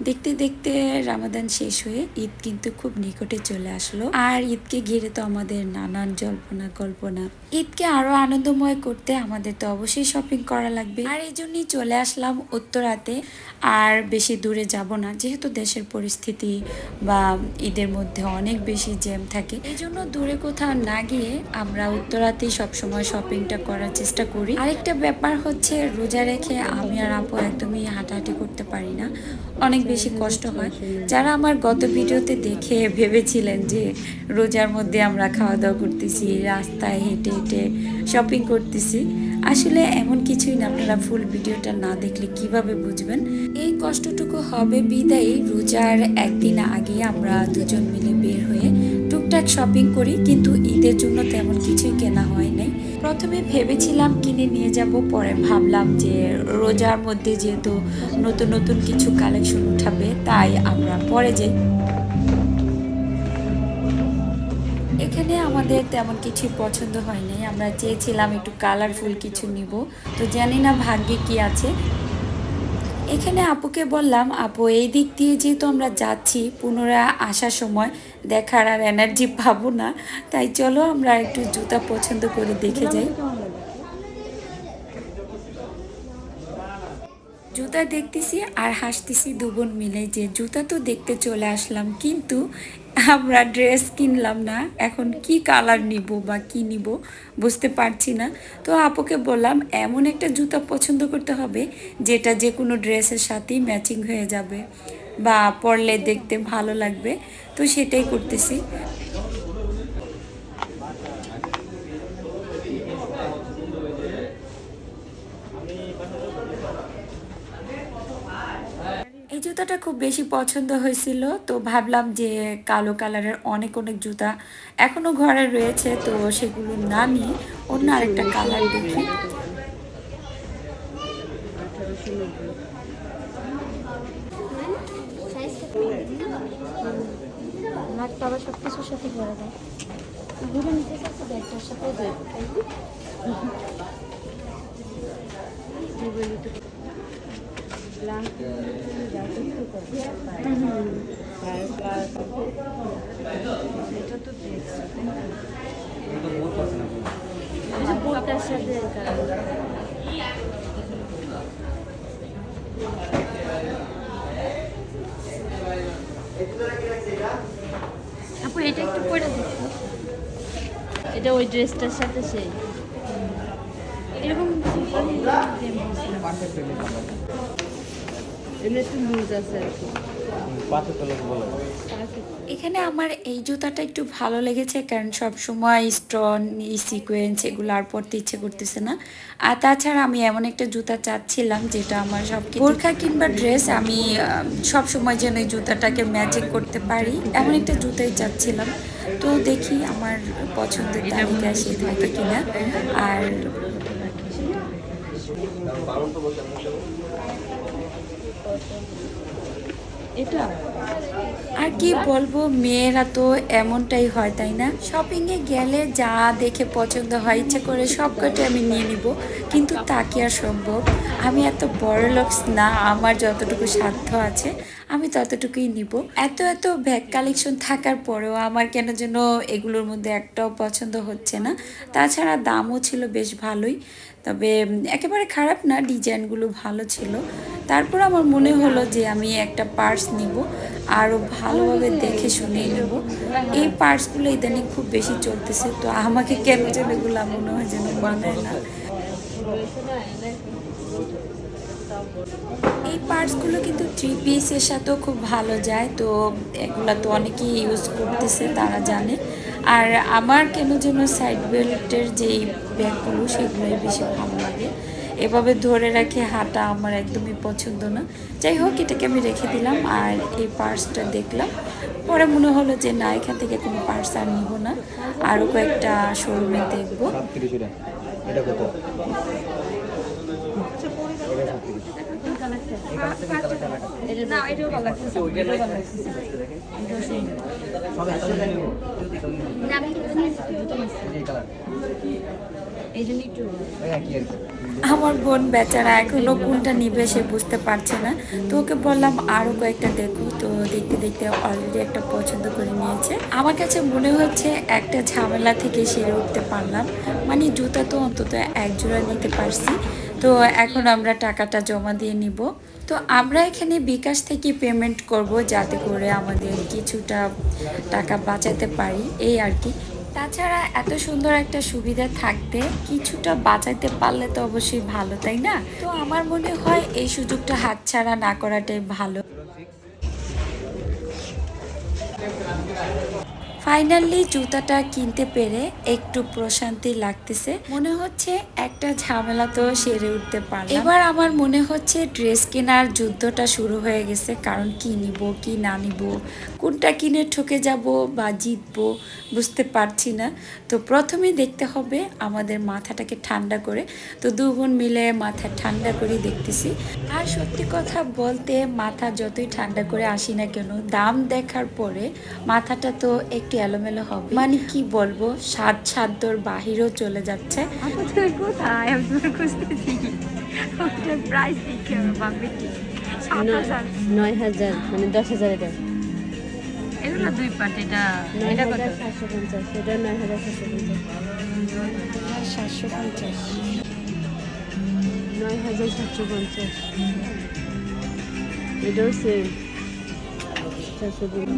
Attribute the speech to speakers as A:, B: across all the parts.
A: দেখতে দেখতে রামাদান শেষ হয়ে ঈদ কিন্তু খুব নিকটে চলে আসলো। আর ঈদকে ঘিরে তো আমাদের নানান জল্পনা কল্পনা। ঈদকে আরও আনন্দময় করতে আমাদের তো অবশ্যই শপিং করা লাগবে। আর এই জন্যই চলে আসলাম উত্তরাতে। আর বেশি দূরে যাব না, যেহেতু দেশের পরিস্থিতি বা ঈদের মধ্যে অনেক বেশি জ্যাম থাকে। এই জন্য দূরে কোথাও না গিয়ে আমরা উত্তরাতেই সবসময় শপিংটা করার চেষ্টা করি। আরেকটা ব্যাপার হচ্ছে, রোজা রেখে আমি আর আপু একদমই হাঁটাহাঁটি করতে পারি না। অনেক বেশি কষ্ট হয়। যারা আমার গত ভিডিওতে দেখে ভেবেছিলেন যে রোজার মধ্যে আমরা খাওয়া দাওয়া করতেছি, রাস্তায় হেঁটে হেঁটে শপিং করতেছি, আসলে এমন কিছুই না। আপনারা ফুল ভিডিওটা না দেখলে কীভাবে বুঝবেন? এই কষ্টটুকু হবে বিদায়ী। রোজার একদিন আগে আমরা দুজন মিলে বের হয়ে টুকটাক শপিং করি, কিন্তু ঈদের জন্য তেমন কিছুই কেনা হয় নাই। প্রথমে ভেবেছিলাম কিনে নিয়ে যাব, পরে ভাবলাম যে রোজার মধ্যে যেহেতু নতুন নতুন কিছু কালেকশন উঠাবে, তাই আমরা পরে যাই। এখানে আমাদের তেমন কিছু পছন্দ হয়নি আমরা চেয়েছিলাম একটু কালারফুল কিছু নিব, তো জানি না ভাগ্যে কি আছে। এখানে আপুকে বললাম, আপু, এই দিক দিয়ে যেহেতু আমরা যাচ্ছি, পুনরায় আসার সময় দেখার আর এনার্জি পাবো না। তাই চলো আমরা একটু জুতা পছন্দ করে দেখে যাই। জুতা দেখতেছি আর হাসতেছি দুবোন মিলে যে জুতা তো দেখতে চলে আসলাম, কিন্তু আমরা ড্রেস কিনলাম না। এখন কি কালার নিব বা কি নিব বুঝতে পারছি না। তো আপুকে বললাম, এমন একটা জুতা পছন্দ করতে হবে, যেটা যে কোনো ড্রেসের সাথেই ম্যাচিং হয়ে যাবে। বা পরলে দেখতে ভালো লাগবে, তো সেটাই করতেছি। এই জুতাটা খুব বেশি পছন্দ হয়েছিল, তো ভাবলাম যে কালো কালারের অনেক অনেক জুতা এখনও ঘরে রয়েছে, তো সেগুলো না নিয়ে অন্য আরেকটা কালার দেখি
B: নাকটা আবার সব কিছুর সাথে পরা যায় ঘুরে নিতে চাচ্ছি ব্যাগটার সাথে দেয় তাই না? বোরকার সাথে আপু এটা একটু পরে দেখো এটা ওই ড্রেসটার সাথে সেই এরকম। এমনি একটু লুজ আছে আর কি
A: এখানে আমার এই জুতাটা একটু ভালো লেগেছে, কারণ সব সময় স্টোন সিকোয়েন্স এগুলো আর পরতে ইচ্ছে করতেছে না। আর তাছাড়া আমি এমন একটা জুতা চাচ্ছিলাম যেটা আমার সব বোরখা কিংবা ড্রেস আমি সব সময় যেন এই জুতাটাকে ম্যাচিং করতে পারি। এমন একটা জুতাই চাচ্ছিলাম। তো দেখি আমার পছন্দের তালিকা সে থাকে কিনা। আর
B: এটা?
A: আর কি বলব, মেয়েরা তো এমনটাই হয়, তাই না? শপিং এ গেলে যা দেখে পছন্দ হয়, ইচ্ছা করে সব কটা আমি নিয়ে নিব। কিন্তু তা কি আর সম্ভব? আমি এত বড় লোকস না, আমার যতটুকু সাধ্য আছে, আমি ততটুকুই নিব। এত এত ব্যাগ কালেকশন থাকার পরেও আমার কেন যেন এগুলোর মধ্যে একটাও পছন্দ হচ্ছে না। তাছাড়া দামও ছিল বেশ ভালোই। তবে একেবারে খারাপ না, ডিজাইনগুলো ভালো ছিল। তারপর আমার মনে হলো যে আমি একটা পার্স নিব আরও ভালোভাবে দেখে শুনে নেব। এই পার্সগুলো ইদানিং খুব বেশি চলতেছে, তো আমাকে কেন যেন এগুলো মনে হয় যেন মানায় না। এই পার্টসগুলো কিন্তু থ্রি পিসের সাথেও খুব ভালো যায়, তো এগুলো তো অনেকেই ইউজ করতেছে, তারা জানে। আর আমার কেন যেন সাইড বেল্টের যেই ব্যাগগুলো সেগুলোই বেশি ভালো লাগে এভাবে ধরে রাখে হাঁটা আমার একদমই পছন্দ না যাই হোক এটাকে আমি রেখে দিলাম আর এই পার্সটা দেখলাম পরে মনে হলো যে না এখান থেকে কোনো পার্স আর নিব না আরও কয়েকটা শোরুমে দেখব
C: এটা
A: আমার বোন বেচারা এখনও কোনটা নিবে সে বুঝতে পারছে না। তো ওকে বললাম, আরও কয়েকটা দেখো। তো দেখতে দেখতে অলরেডি একটা পছন্দ করে নিয়েছে। আমার কাছে মনে হচ্ছে একটা ঝামেলা থেকে সেরে উঠতে পারলাম। মানে জুতা তো অন্তত এক জোড়া নিতে পারছি। তো এখন আমরা টাকাটা জমা দিয়ে নিব। তো আমরা এখানে বিকাশ থেকে পেমেন্ট করব যাতে করে আমাদের কিছুটা টাকা বাঁচাতে পারি, এই আর কি। তাছাড়া এত সুন্দর একটা সুবিধা থাকতে কিছুটা বাঁচাইতে পারলে তো অবশ্যই ভালো, তাই না? তো আমার মনে হয় এই সুযোগটা হাতছাড়া না করাটাই ভালো। ফাইনালি জুতাটা কিনতে পেরে একটু প্রশান্তি লাগতেছে। মনে হচ্ছে একটা ঝামেলা তো সেরে উঠতে পারলাম। এবার আমার মনে হচ্ছে ড্রেস কেনার যুদ্ধটা শুরু হয়ে গেছে, কারণ কি নিব, কি না নিব, কোনটা কিনে ঠকে যাব বা জিতবো বুঝতে পারছি না। তো প্রথমে দেখতে হবে আমাদের মাথাটাকে ঠান্ডা করে। তো দু বোন মিলে মাথা ঠান্ডা করে দেখতেছি। আর সত্যি কথা বলতে, মাথা যতই ঠান্ডা করে আসি না কেন, দাম দেখার পরে মাথাটা তো একটু এলোমেলো হবে। মানে কি বলব সাত সাধ্যর বাহিরেও চলে যাচ্ছে।
B: কোথায় খুঁজতেছি। প্রাইস
D: নয় হাজার। মানে দশ হাজার
B: এগুলো দুই পাট এটা এটা কত?
D: এটা এটাও সেম চারশো তিন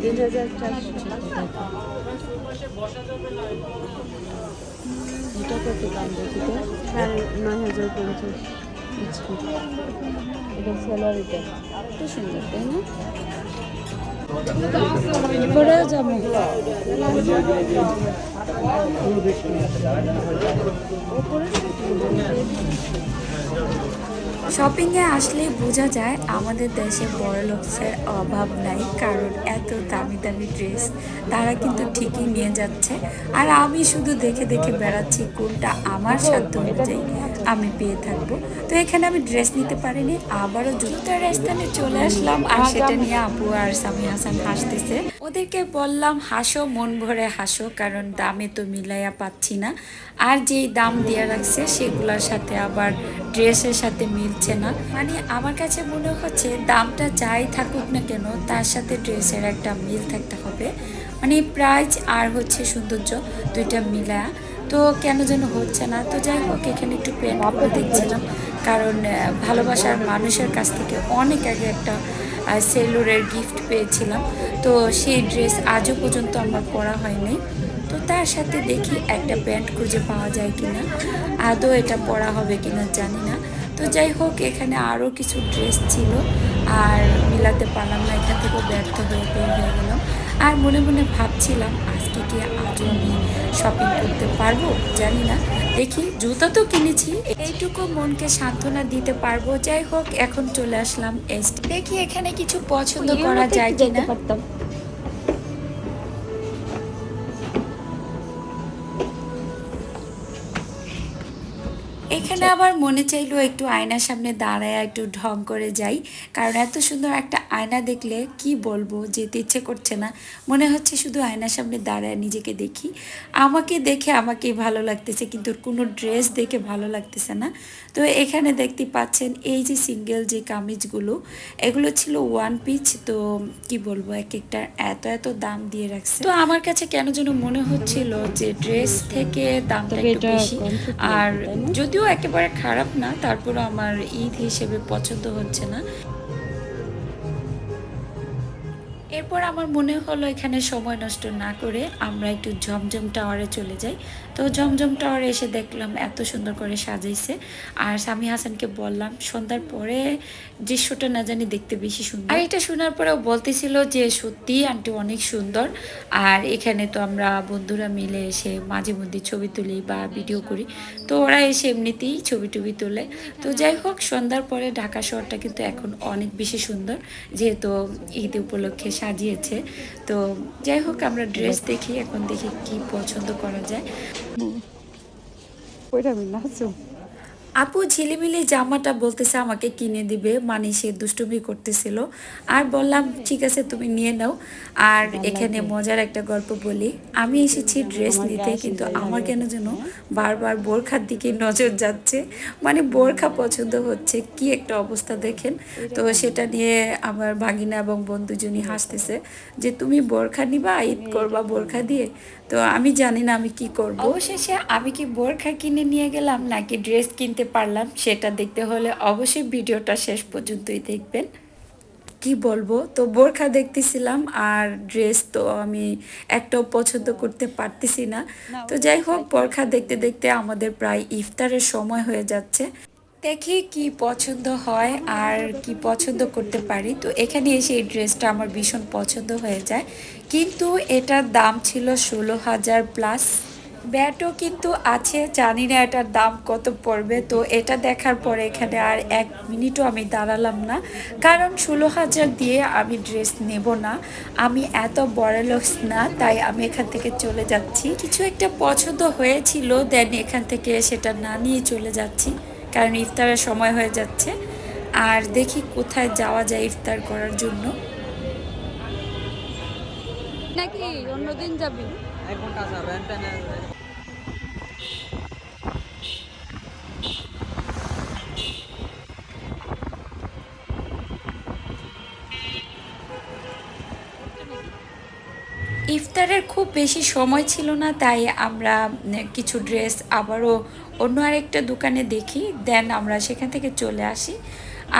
D: তিন হাজার চারশো এটা কত দাম দেখি তো সাড়ে নয় হাজার পঞ্চাশ আচ্ছা এটা সুন্দর তাই না
A: যাব শপিংয়ে আসলে বোঝা যায় আমাদের দেশে বড় লোকসের অভাব নাই, কারণ এত দামি দামি ড্রেস তারা কিন্তু ঠিকই নিয়ে যাচ্ছে। আর আমি শুধু দেখে দেখে বেড়াচ্ছি কোনটা আমার সাধ্য অনুযায়ী। আমি পেয়ে থাকব। তো এখানে আমি ড্রেস নিতে পারিনি আবারও জুতার স্থানে চলে আসলাম। আর সেটা নিয়ে আপু আর সামি হাসান হাসতেছে। ওদেরকে বললাম হাসো মন ভরে হাসো কারণ দামে তো মিলাইয়া পাচ্ছি না। আর যেই দাম দেওয়া রাখছে সেগুলোর সাথে আবার ড্রেসের সাথে মিলছে না। মানে আমার কাছে মনে হচ্ছে দামটা যাই থাকুক না কেন তার সাথে ড্রেসের একটা মিল থাকতে হবে। মানে প্রাইস আর হচ্ছে সৌন্দর্য দুইটা মিলায়া তো কেন যেন হচ্ছে না? তো যাই হোক, এখানে একটু পেন দেখছিলাম কারণ ভালোবাসার মানুষের কাছ থেকে অনেক আগে একটা সেলুরের গিফট পেয়েছিলাম। তো সেই ড্রেস আজও পর্যন্ত আমার পরা হয়নি। তো তার সাথে দেখি একটা প্যান্ট খুঁজে পাওয়া যায় কিনা। আদৌ এটা পরা হবে কিনা জানি না। তো যাই হোক, এখানে আরও কিছু ড্রেস ছিল। আর মিলাতে পারলাম না, এখান থেকেও ব্যর্থ হয়ে বের হয়ে গেলাম। আর মনে মনে ভাবছিলাম কি আজও আমি শপিং করতে পারব? জানি না। দেখি জুতো তো কিনেছি। এইটুকু মনকে সান্ত্বনা দিতে পারব। যাই হোক এখন চলে আসলাম এস দেখি এখানে কিছু পছন্দ করা যায় কিনা। এখানে আবার মনে চাইলো একটু আয়নার সামনে দাঁড়ায় একটু ঢং করে যাই কারণ এত সুন্দর একটা আয়না দেখলে কি বলব যেতে ইচ্ছে করছে না। মনে হচ্ছে শুধু আয়নার সামনে দাঁড়ায় নিজেকে দেখি। আমাকে দেখে আমাকেই ভালো লাগতেছে কিন্তু কোনো ড্রেস দেখে ভালো লাগতেছে না। তো এখানে দেখতে পাচ্ছেন এই যে সিঙ্গেল যে কামিজগুলো এগুলো ছিল ওয়ান পিচ তো কি বলব এক একটা এত এত দাম দিয়ে রাখছে। তো আমার কাছে কেন যেন মনে হচ্ছিল যে ড্রেস থেকে দামটা একটু বেশি। আর
D: না?
A: যদিও একেবারে খারাপ না তারপরও আমার ঈদ হিসেবে পছন্দ হচ্ছে না। এরপর আমার মনে হলো এখানে সময় নষ্ট না করে আমরা একটু ঝমঝম টাওয়ারে চলে যাই। তো ঝমঝম টাওয়ারে এসে দেখলাম এত সুন্দর করে সাজাইছে। আর স্বামী হাসানকে বললাম, সন্ধ্যার পরে দৃশ্যটা না জানি দেখতে বেশি সুন্দর। আর এটা শোনার পরেও বলতেছিল যে সত্যি আন্টি অনেক সুন্দর। আর এখানে তো আমরা বন্ধুরা মিলে এসে মাঝে মধ্যে ছবি তুলি বা ভিডিও করি। তো ওরা এসে এমনিতেই ছবি টবি তোলে। তো যাই হোক, সন্ধ্যার পরে ঢাকা শহরটা কিন্তু এখন অনেক বেশি সুন্দর। যেহেতু ঈদ উপলক্ষে সাজিয়েছে। তো যাই হোক আমরা ড্রেস দেখি এখন দেখি কি পছন্দ করা যায়।
D: ওইটা
A: আপু ঝিলিমিলি জামাটা বলতেছে আমাকে কিনে দিবে। মানে সে দুষ্টুমি করতেছিল। আর বললাম ঠিক আছে তুমি নিয়ে নাও। আর এখানে মজার একটা গল্প বলি। আমি এসেছি ড্রেস নিতে কিন্তু আমার কেন যেন বারবার বোরখার দিকে নজর যাচ্ছে। মানে বোরখা পছন্দ হচ্ছে। কি একটা অবস্থা দেখেন। তো সেটা নিয়ে আমার ভাগিনা এবং বন্ধুজনই হাসতেছে যে তুমি বোরখা নিবা ঈদ করবা বোরখা দিয়ে? তো আমি জানি না আমি কি করব। অবশেষে আমি কি বোরখা কিনে নিয়ে গেলাম নাকি ড্রেস কিনতে পারলাম সেটা দেখতে হলে অবশ্যই ভিডিওটা শেষ পর্যন্তই দেখবেন। কি বলব? তো বোরখা দেখতেছিলাম আর ড্রেস তো আমি একটাও পছন্দ করতে পারতেছি না। তো যাই হোক বোরখা দেখতে দেখতে আমাদের প্রায় ইফতারের সময় হয়ে যাচ্ছে। দেখি কি পছন্দ হয় আর কি পছন্দ করতে পারি। তো এখানে এসে এই ড্রেসটা আমার ভীষণ পছন্দ হয়ে যায়। কিন্তু এটার দাম ছিল ষোলো হাজার প্লাস। ব্যাটও কিন্তু আছে, জানি না এটার দাম কত পড়বে। তো এটা দেখার পরে এখানে আর এক মিনিটও আমি দাঁড়ালাম না। কারণ ষোলো হাজার দিয়ে আমি ড্রেস নেব না। আমি এত বড় লোক না, তাই আমি এখান থেকে চলে যাচ্ছি। কিছু একটা পছন্দ হয়েছিল, দেন এখান থেকে সেটা না নিয়ে চলে যাচ্ছি। কারণ ইফতারের সময় হয়ে যাচ্ছে। আর দেখি কোথায় যাওয়া যায় ইফতার করার জন্য।
D: নাকি অন্যদিন যাবি?
A: ইফতারের খুব বেশি সময় ছিল না, তাই আমরা কিছু ড্রেস আবারও অন্য আরেকটা দোকানে দেখি দেন আমরা সেখান থেকে চলে আসি।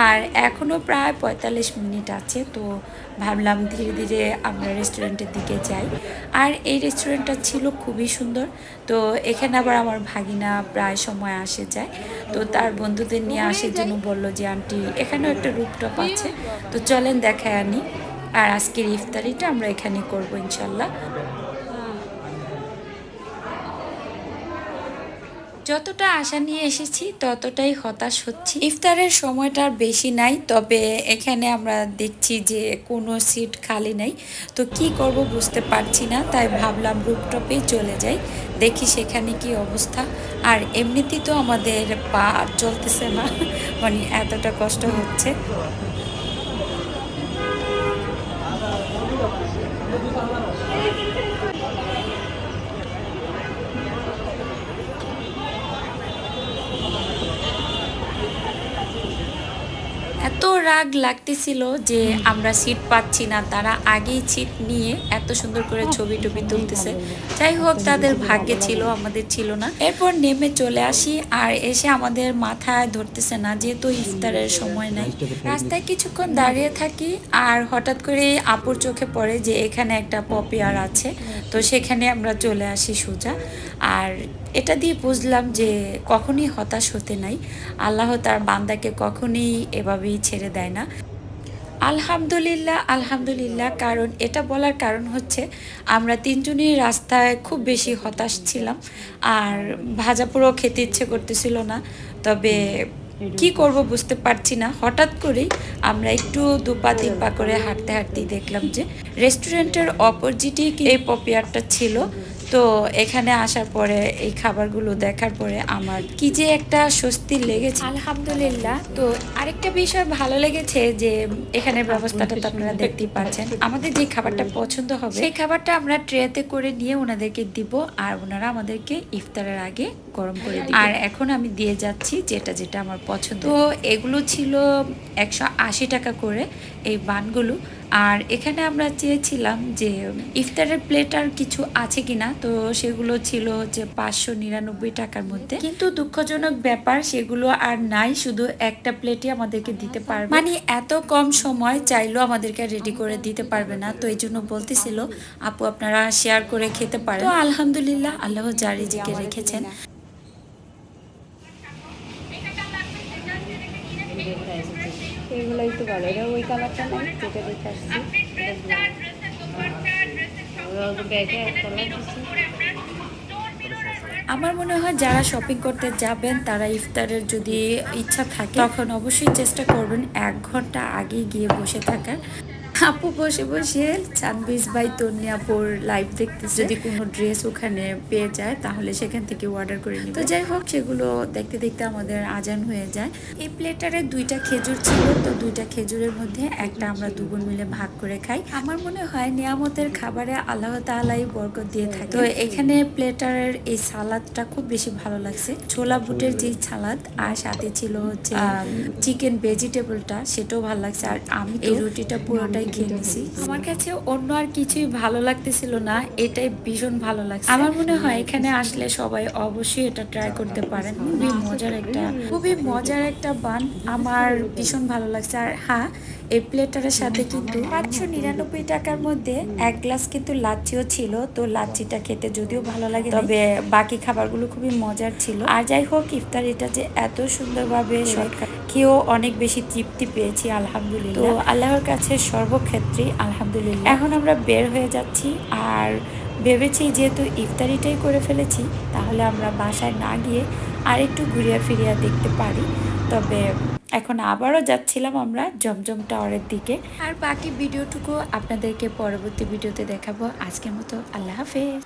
A: আর এখনও প্রায় পঁয়তাল্লিশ মিনিট আছে, তো ভাবলাম ধীরে ধীরে আমরা রেস্টুরেন্টের দিকে যাই। আর এই রেস্টুরেন্টটা ছিল খুবই সুন্দর, তো এখানে আবার আমার ভাগিনা প্রায় সময় আসে যায়। তো তার বন্ধুদের নিয়ে আসার জন্য বলল যে, আন্টি, এখানেও একটা রুপটপ আছে। তো চলেন দেখায় আনি। আর আজকের ইফতারিটা আমরা এখানে করব ইনশাল্লাহ যতটা আশা নিয়ে এসেছি, ততটাই হতাশ হচ্ছি। ইফতারের সময়টা বেশি নাই, তবে এখানে আমরা দেখছি যে কোনো সিট খালি নাই। তো কি করব বুঝতে পারছি না, তাই ভাবলাম রুপটপেই চলে যাই, দেখি সেখানে কি অবস্থা। আর এমনিতেই তো আমাদের পা চলতেছে না মানে এতটা কষ্ট হচ্ছে। রাগ লাগতেছিল যে আমরা সিট পাচ্ছি না, তারা আগেই সিট নিয়ে এত সুন্দর করে ছবি টবি তুলতেছে। যাই হোক, তাদের ভাগ্যে ছিল, আমাদের ছিল না। এরপর নেমে চলে আসি আর এসে আমাদের মাথায় ধরতেছে না, যেহেতু ইফতারের সময় নাই। রাস্তায় কিছুক্ষণ দাঁড়িয়ে থাকি আর হঠাৎ করে আপুর চোখে পড়ে যে এখানে একটা পপিয়ার আছে। তো সেখানে আমরা চলে আসি সোজা। আর এটা দিয়ে বুঝলাম যে কখনই হতাশ হতে নাই। আল্লাহ তার বান্দাকে কখনই এভাবেই ছেড়ে দেয় না। আলহামদুলিল্লাহ আলহামদুলিল্লাহ, কারণ এটা বলার কারণ হচ্ছে আমরা তিনজনই রাস্তায় খুব বেশি হতাশ ছিলাম আর ভাজা পুরো খেতে ইচ্ছে করতেছিল না। তবে কি করব বুঝতে পারছি না। হঠাৎ করেই আমরা একটু দু পা তিন পা করে হাঁটতে হাঁটতেই দেখলাম যে রেস্টুরেন্টের অপোজিটেই এই পপিয়ারটা ছিল। তো এখানে আসার পরে এই খাবারগুলো দেখার পরে আমার কি যে একটা স্বস্তি লেগেছে। আলহামদুলিল্লাহ। তো আরেকটা বিষয় ভালো লেগেছে যে এখানের ব্যবস্থাটা তো আপনারা দেখতেই পাচ্ছেন। আমাদের যে খাবারটা পছন্দ হবে সেই খাবারটা আমরা ট্রেতে করে নিয়ে ওনাদেরকে দিব আর ওনারা আমাদেরকে ইফতারের আগে গরম করে দিবে। আর এখন আমি দিয়ে যাচ্ছি যেটা যেটা আমার পছন্দ। তো এগুলো ছিল একশো আশি টাকা করে এই বানগুলো। আর এখানে আমরা চেয়েছিলাম যে ইফতারের প্লেট আর কিছু আছে কিনা, তো সেগুলো ছিল হচ্ছে পাঁচশো নিরানব্বই টাকার মধ্যে। কিন্তু দুঃখজনক ব্যাপার, সেগুলো আর নাই, শুধু একটা প্লেটই আমাদেরকে দিতে পারবে। মানে এত কম সময় চাইলেও আমাদেরকে রেডি করে দিতে পারবে না, তো এই জন্য বলতেছিল, আপু, আপনারা শেয়ার করে খেতে পারেন। তো আলহামদুলিল্লাহ, আল্লাহ জারিজিকে রেখেছেন।
D: এগুলোই তো ভালো। এটা ওই কালারটা নাই যেটা দেখে আসছি।
A: আমার মনে হয় যারা শপিং করতে যাবেন, তারা ইফতারের যদি ইচ্ছা থাকে, তখন অবশ্যই চেষ্টা করবেন এক ঘণ্টা আগে গিয়ে বসে থাকার। আপু বসে বসে চানবিজ বাই তন্যাপুর লাইভ দেখতেছে। যদি কোনো ড্রেস ওখানে পেয়ে যায় তাহলে সেখান থেকে অর্ডার করে নিবে। তো যাই হোক সেগুলো দেখতে দেখতে আমাদের আজান হয়ে যায়। এই প্লেটারে দুইটা খেজুর ছিল তো দুইটা খেজুরের মধ্যে একটা আমরা দুগুণ মিলে ভাগ করে খাই। আমার মনে হয় নিয়ামতের খাবারে আল্লাহ তালাই বরকত দিয়ে থাকে। তো এখানে প্লেটারের এই সালাদটা খুব বেশি ভালো লাগছে। ছোলা বুটের যে সালাদ আর সাথে ছিল হচ্ছে চিকেন ভেজিটেবলটা সেটাও ভালো লাগছে। আর আমি এই রুটিটা পুরোটাই খেয়ে নিছি আমার কাছে অন্য আর কিছুই ভালো লাগতেছিল না এটাই ভীষণ ভালো লাগছে। আমার মনে হয় এখানে আসলে সবাই অবশ্যই এটা ট্রাই করতে পারেন। খুবই মজার একটা খুবই মজার একটা বান। আমার ভীষণ ভালো লাগছে। আর হ্যাঁ এই প্লেটারের সাথে কিন্তু পাঁচশো নিরানব্বই টাকার মধ্যে এক গ্লাস কিন্তু লাচ্ছিও ছিল। তো লাচ্ছিটা খেতে যদিও ভালো লাগে তবে বাকি খাবারগুলো খুবই মজার ছিল। আর যাই হোক ইফতার এটা যে এত সুন্দরভাবে শর্টকাট খেয়েও অনেক বেশি তৃপ্তি পেয়েছি আলহামদুলিল্লাহ। তো আল্লাহর কাছে সর্বক্ষেত্রেই আলহামদুলিল্লাহ। এখন আমরা বের হয়ে যাচ্ছি আর ভেবেছি যেহেতু ইফতারিটাই করে ফেলেছি তাহলে আমরা বাসায় না গিয়ে আর একটু ঘুরিয়া ফিরিয়া দেখতে পারি। তবে এখন আবারও যাচ্ছিলাম আমরা জমজম টাওয়ারের দিকে। আর বাকি ভিডিওটুকু আপনাদেরকে পরবর্তী ভিডিওতে দেখাবো। আজকের মতো আল্লাহ হাফেজ।